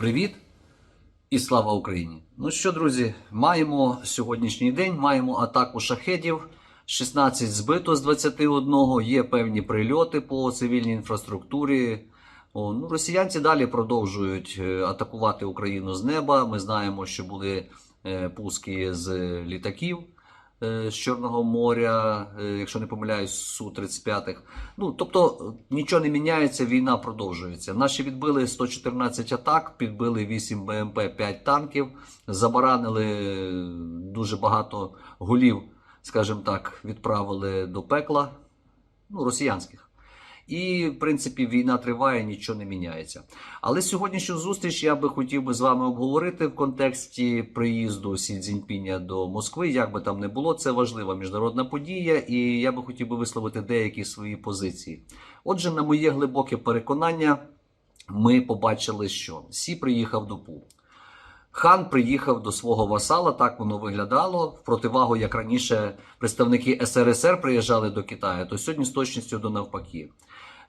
Привіт і слава Україні! Ну що, друзі, маємо сьогоднішній день, маємо атаку шахедів. 16 збито з 21, є певні прильоти по цивільній інфраструктурі. О, ну, росіянці далі продовжують е, атакувати Україну з неба. Ми знаємо, що були е, пуски з літаків з Чорного моря, е, якщо не помиляюсь, Су-35. Ну, тобто е, нічого не міняється, війна продовжується. Наші відбили 114 атак, підбили 8 БМП, 5 танків, забаранили е, дуже багато голів, скажімо так, відправили до пекла, ну, росіянських. І, в принципі, війна триває, нічого не міняється. Але сьогоднішню зустріч я би хотів би з вами обговорити в контексті приїзду Сі Цзіньпіня до Москви. Як би там не було, це важлива міжнародна подія, і я би хотів би висловити деякі свої позиції. Отже, на моє глибоке переконання, ми побачили, що Сі приїхав до Пу. Хан приїхав до свого васала, так воно виглядало. В противагу, як раніше представники СРСР приїжджали до Китаю, то сьогодні з точністю до навпаки.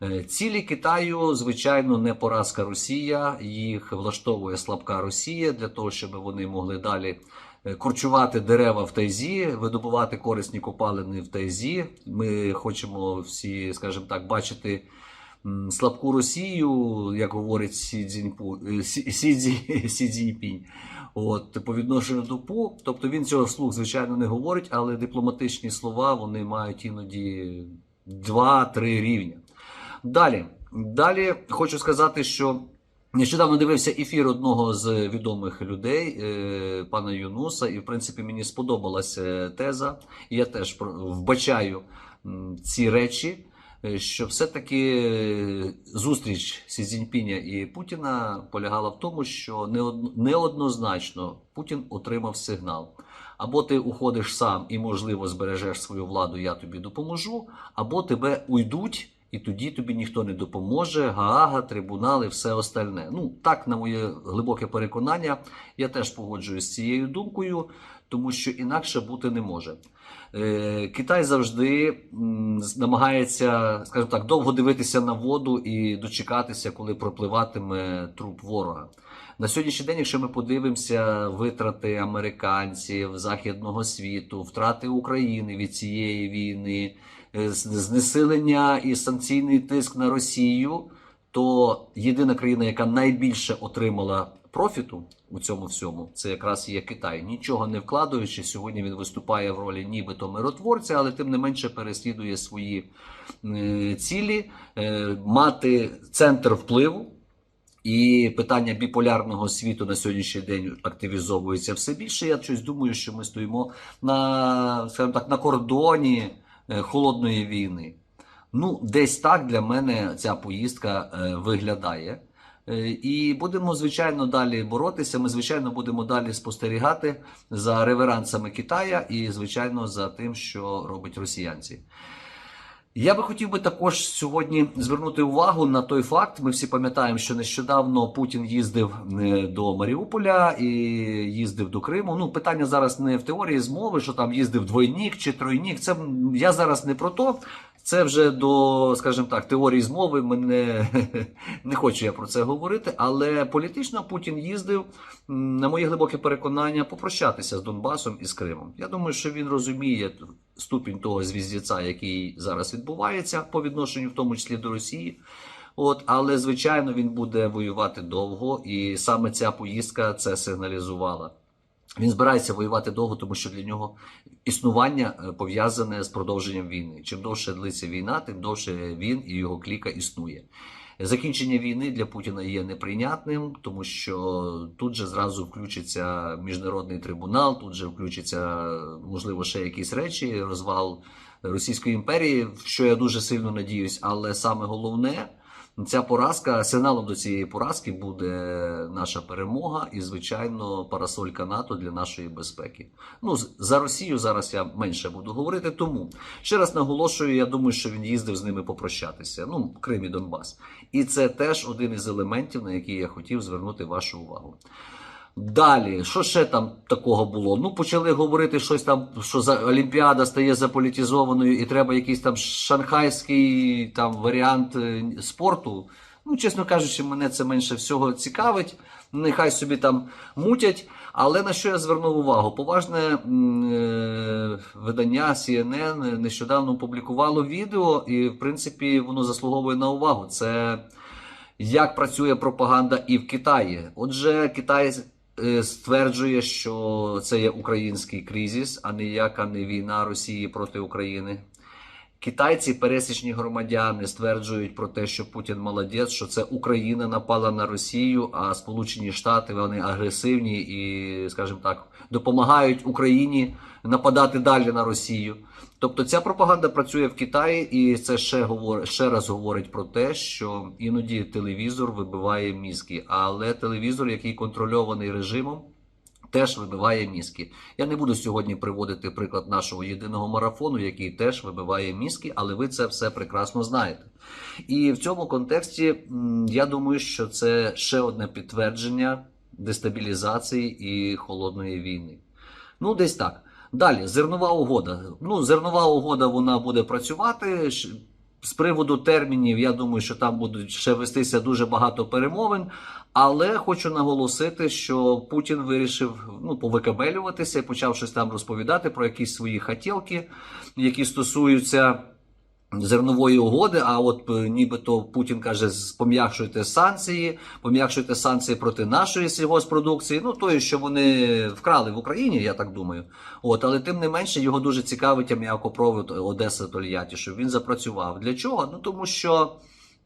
Е, Цілі Китаю, звичайно, не поразка Росія. Їх влаштовує слабка Росія для того, щоб вони могли далі е, корчувати дерева в тайзі, видобувати корисні копалини в тайзі. Ми хочемо всі, скажімо так, бачити слабку Росію, як говорить Сі Цзіньпу, е, Сі, Сі, Сі Цзіньпінь. От по відношенню до ПУ, тобто він цього вслух, звичайно, не говорить, але дипломатичні слова вони мають іноді два-три рівня. Далі, далі хочу сказати, що нещодавно дивився ефір одного з відомих людей, е, пана Юнуса, і в принципі мені сподобалася теза. І я теж вбачаю ці речі. е, Що все-таки е, зустріч Сі Цзіньпіня і Путіна полягала в тому, що неоднозначно Путін отримав сигнал. Або ти уходиш сам і, можливо, збережеш свою владу, я тобі допоможу, або тебе уйдуть, і тоді тобі ніхто не допоможе, Гаага, трибунали, все остальне. Ну, так, на моє глибоке переконання, я теж погоджуюсь з цією думкою, тому що інакше бути не може. Е, Китай завжди намагається, скажімо так, довго дивитися на воду і дочекатися, коли пропливатиме труп ворога. На сьогоднішній день, якщо ми подивимося витрати американців, західного світу, втрати України від цієї війни, знесилення і санкційний тиск на Росію, то єдина країна, яка найбільше отримала профіту у цьому всьому, це якраз є Китай. Нічого не вкладаючи, сьогодні він виступає в ролі нібито миротворця, але тим не менше переслідує свої е, цілі, е, мати центр впливу. І питання біполярного світу на сьогоднішній день активізовується все більше. Я щось думаю, що ми стоїмо на, скажімо так, на кордоні е, холодної війни. Ну, десь так для мене ця поїздка е, виглядає. Е, І будемо, звичайно, далі боротися. Ми, звичайно, будемо далі спостерігати за реверансами Китая і, звичайно, за тим, що робить росіянці. Я би хотів би також сьогодні звернути увагу на той факт. Ми всі пам'ятаємо, що нещодавно Путін їздив е, до Маріуполя і їздив до Криму. Ну, питання зараз не в теорії змови, що там їздив двойнік чи тройнік. Це я зараз не про то. Це вже до, скажімо так, теорії змови. Мене не хочу я про це говорити. Але політично Путін їздив, на моє глибоке переконання, попрощатися з Донбасом і з Кримом. Я думаю, що він розуміє ступінь того звіздіця, який зараз відбувається по відношенню, в тому числі до Росії. От, але звичайно він буде воювати довго, і саме ця поїздка це сигналізувала. Він збирається воювати довго, тому що для нього існування е, пов'язане з продовженням війни. Чим довше длиться війна, тим довше він і його кліка існує. Закінчення війни для Путіна є неприйнятним, тому що тут же зразу включиться міжнародний трибунал, тут же включиться можливо ще якісь речі, розвал Російської імперії, в що я дуже сильно надіюсь. Але саме головне, ця поразка сигналом до цієї поразки буде наша перемога і, звичайно, парасолька НАТО для нашої безпеки. Ну за Росію зараз я менше буду говорити. Тому ще раз наголошую, я думаю, що він їздив з ними попрощатися. Ну, Крим і Донбас. І це теж один із елементів, на який я хотів звернути вашу увагу. Далі, що ще там такого було? Ну, почали говорити щось там, що за Олімпіада стає заполітизованою і треба якийсь там шанхайський там варіант е, спорту Ну, чесно кажучи, мене це менше всього цікавить. Нехай собі там мутять. Але на що я звернув увагу? Поважне е, видання CNN нещодавно опублікувало відео, і в принципі воно заслуговує на увагу. Це як працює пропаганда і в Китаї. Отже, Китай стверджує, що це є український кризис, а не яка не війна Росії проти України. Китайці, пересічні громадяни, стверджують про те, що Путін молодець, що це Україна напала на Росію, а Сполучені Штати вони агресивні і, скажімо так, допомагають Україні нападати далі на Росію. Тобто ця пропаганда працює в Китаї, і це ще говорить ще раз говорить про те, що іноді телевізор вибиває мізки, але телевізор, який контрольований режимом теж вибиває мізки. Я не буду сьогодні приводити приклад нашого єдиного марафону, який теж вибиває мізки, але ви це все прекрасно знаєте. І в цьому контексті я думаю, що це ще одне підтвердження дестабілізації і холодної війни. Ну, десь так. Далі, зернова угода. Ну, зернова угода вона буде працювати. З приводу термінів, я думаю, що там будуть ще вестися дуже багато перемовин. Але хочу наголосити, що Путін вирішив ну, повикабелюватися і почав щось там розповідати про якісь свої хотілки, які стосуються зернової угоди. А от е, нібито Путін каже: пом'якшуйте санкції, пом'якшуйте санкції проти нашої сільгоспродукції. Ну тої, що вони вкрали в Україні, я так думаю. От, але тим не менше його дуже цікавить м'якопровод Одеса Тольятті, щоб він запрацював. Для чого? Ну тому що.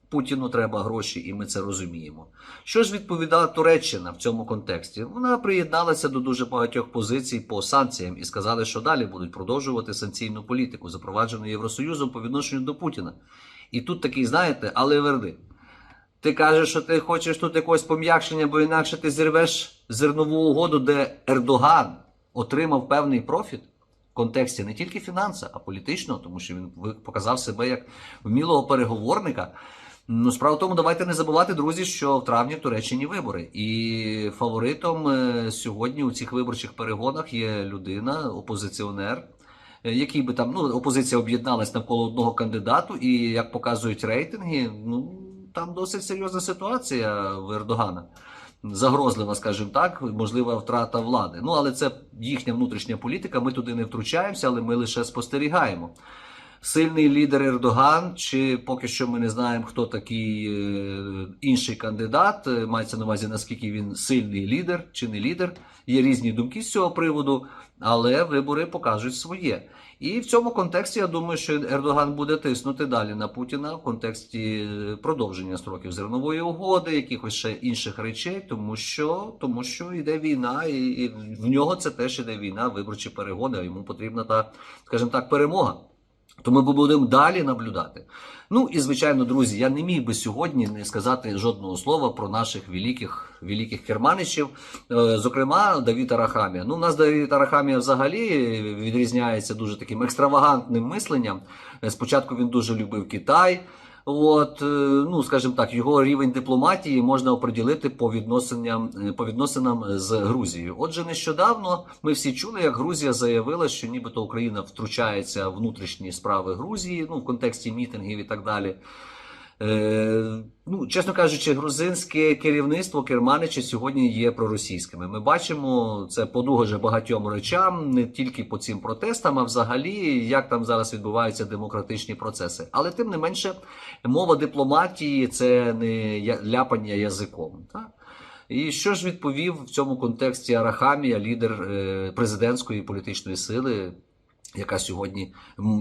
Путіну треба гроші, і ми це розуміємо. Що ж відповідала Туреччина в цьому контексті? Вона приєдналася до дуже багатьох позицій по санкціям і сказали, що далі будуть продовжувати санкційну політику, запроваджену Євросоюзом по відношенню до Путіна. І тут такий, знаєте, але верди. Ти кажеш, що ти хочеш тут якогось пом'якшення, бо інакше ти зірвеш зернову угоду, де Ердоган отримав певний профіт в контексті не тільки фінанса, а політичного, тому що він показав себе як вмілого переговорника. Ну, справа в тому, давайте не забувати, друзі, що в травні Туреччині вибори. І фаворитом е, сьогодні у цих виборчих перегонах є людина, опозиціонер, е, який би там, ну, опозиція об'єдналась навколо одного кандидату, і як показують рейтинги, ну там досить серйозна ситуація в Ердогана. Загрозлива, скажімо так, можлива втрата влади. Ну, але це їхня внутрішня політика. Ми туди не втручаємося, але ми лише спостерігаємо. Сильний лідер Ердоган, чи поки що ми не знаємо, хто такий е, інший кандидат. Е, Мається на увазі, наскільки він сильний лідер чи не лідер. Є різні думки з цього приводу, але вибори покажуть своє. І в цьому контексті я думаю, що Ердоган буде тиснути далі на Путіна в контексті е, продовження строків зернової угоди, якихось ще інших речей, тому що тому що йде війна, і, і в нього це теж іде війна, виборчі перегони. а Йому потрібна та, скажімо так, перемога. Тому ми будемо далі наблюдати. Ну і звичайно, друзі, я не міг би сьогодні не сказати жодного слова про наших великих великих керманичів. Е, Зокрема, Давід Арахамія. Ну, у нас Давід Арахамія взагалі відрізняється дуже таким екстравагантним мисленням. Е, Спочатку він дуже любив Китай. От, е, ну скажімо так, його рівень дипломатії можна оприділити по відносинам е, по відносинам з Грузією. Отже, нещодавно ми всі чули, як Грузія заявила, що нібито Україна втручається в внутрішні справи Грузії, ну в контексті мітингів і так далі. Е, ну, чесно кажучи, грузинське керівництво Керманича сьогодні є проросійськими. Ми бачимо це подугоже багатьом речам, не тільки по цим протестам, а взагалі, як там зараз відбуваються демократичні процеси. Але тим не менше, мова дипломатії це не ляпання язиком. Так? І що ж відповів в цьому контексті Арахамія, лідер е, президентської політичної сили, яка сьогодні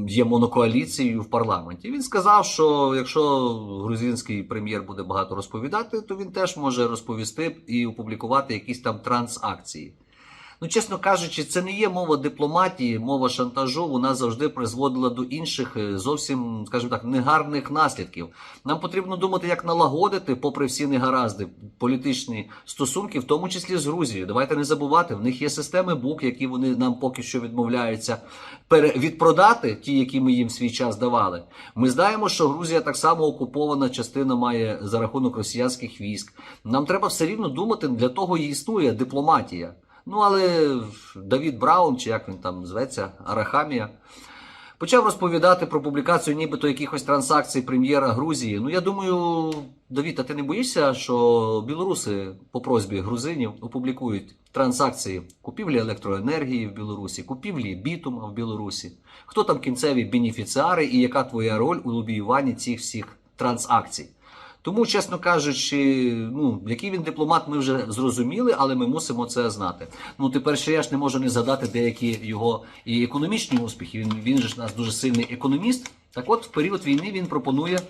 є монокоаліцією в парламенті? Він сказав, що якщо грузинський прем'єр буде багато розповідати, то він теж може розповісти і опублікувати якісь там трансакції. Ну, чесно кажучи, це не є мова дипломатії, мова шантажу. Вона завжди призводила до інших е, зовсім, скажімо так, негарних наслідків. Нам потрібно думати, як налагодити, попри всі негаразди, політичні стосунки, в тому числі з Грузією. Давайте не забувати, в них є системи БУК, які вони нам поки що відмовляються відпродати, ті, які ми їм свій час давали. Ми знаємо, що Грузія так само окупована частина має за рахунок росіянських військ. Нам треба все рівно думати, для того і існує дипломатія. Ну, але Давід Браун, чи як він там зветься, Арахамія, Почав розповідати про публікацію нібито якихось транзакцій прем'єра Грузії. Ну я думаю, Давід, а ти не боїшся, що білоруси по просьбі грузинів опублікують транзакції купівлі електроенергії в Білорусі, купівлі бітума в Білорусі? Хто там кінцеві бенефіціари і яка твоя роль у лобіюванні цих всіх транзакцій? Тому, чесно кажучи, ну який він дипломат, ми вже зрозуміли, але ми мусимо це знати. Ну тепер ще я ж не можу не згадати деякі його і економічні успіхи. Він він же ж нас дуже сильний економіст. Так от в період війни він пропонує,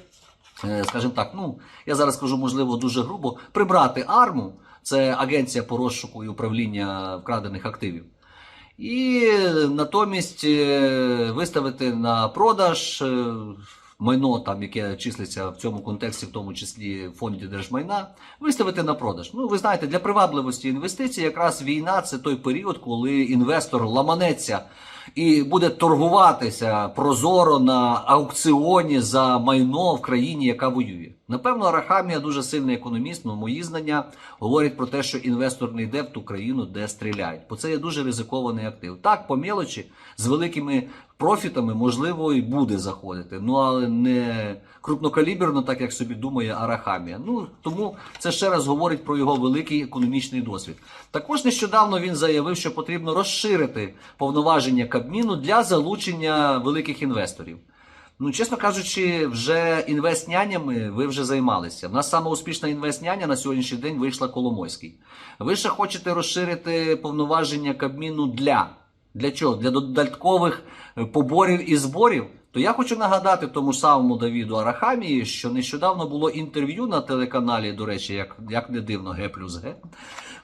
е, скажімо так, ну я зараз кажу, можливо, дуже грубо, прибрати арму. Це агенція по розшуку і управління вкрадених активів. І натомість е, виставити на продаж е, майно, там, яке числиться в цьому контексті, в тому числі в фонді держмайна, виставити на продаж. Ну, ви знаєте, для привабливості інвестицій якраз війна це той період, коли інвестор ламанеться і буде торгуватися прозоро на аукціоні за майно в країні, яка воює. Напевно, Арахамія дуже сильний економіст, але мої знання говорять про те, що інвестор не йде в ту країну, де стріляють. Бо це є дуже ризикований актив. Так, по мелочі, з великими профітами, можливо, і буде заходити. Ну але не крупнокаліберно, так як собі думає Арахамія. Ну тому це ще раз говорить про його великий економічний досвід. Також нещодавно він заявив, що потрібно розширити повноваження Кабміну для залучення великих інвесторів. Ну, чесно кажучи, вже інвестнянями ви вже займалися. У нас саме успішна інвестняня на сьогоднішній день вийшла Коломойський. Ви ще хочете розширити повноваження Кабміну для. Для чого? Для додаткових поборів і зборів. То я хочу нагадати тому самому Давіду Арахамії, що нещодавно було інтерв'ю на телеканалі, до речі, як, як не дивно, Г плюс Г.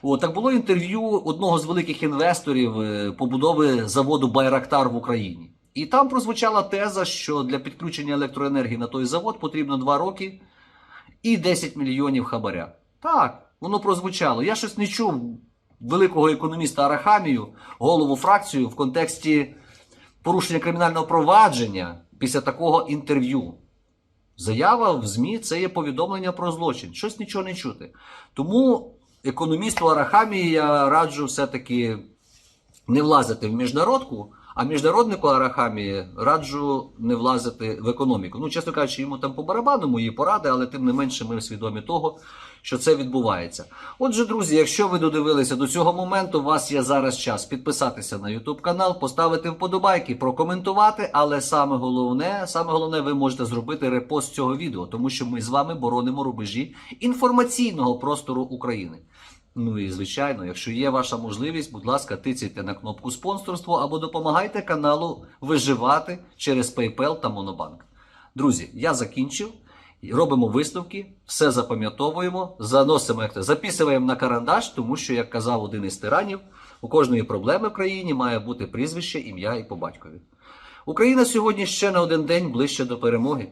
От, так було інтерв'ю одного з великих інвесторів е, побудови заводу Байрактар в Україні. І там прозвучала теза, що для підключення електроенергії на той завод потрібно 2 роки і 10 мільйонів хабаря. Так, воно прозвучало. Я щось не чув великого економіста Арахамію, голову фракцію в контексті порушення кримінального провадження після такого інтерв'ю. Заява в ЗМІ це є повідомлення про злочин. Щось нічого не чути. Тому економісту Арахамії я раджу все-таки не влазити в міжнародку, а міжнароднику Арахамії раджу не влазити в економіку. Ну, чесно кажучи, йому там по барабану мої поради, але тим не менше ми свідомі того, що це відбувається. Отже, друзі, якщо ви додивилися до цього моменту, у вас є зараз час підписатися на YouTube канал, поставити вподобайки, прокоментувати. Але саме головне, саме головне, ви можете зробити репост цього відео, тому що ми з вами боронимо рубежі інформаційного простору України. Ну і звичайно, якщо є ваша можливість, будь ласка, тицяйте на кнопку спонсорство або допомагайте каналу виживати через PayPal та Monobank. Друзі, я закінчив. Робимо висновки, все запам'ятовуємо, заносимо, як це, записуємо на карандаш, тому що, як казав один із тиранів, у кожної проблеми в країні має бути прізвище, ім'я і по батькові. Україна сьогодні ще на один день ближче до перемоги.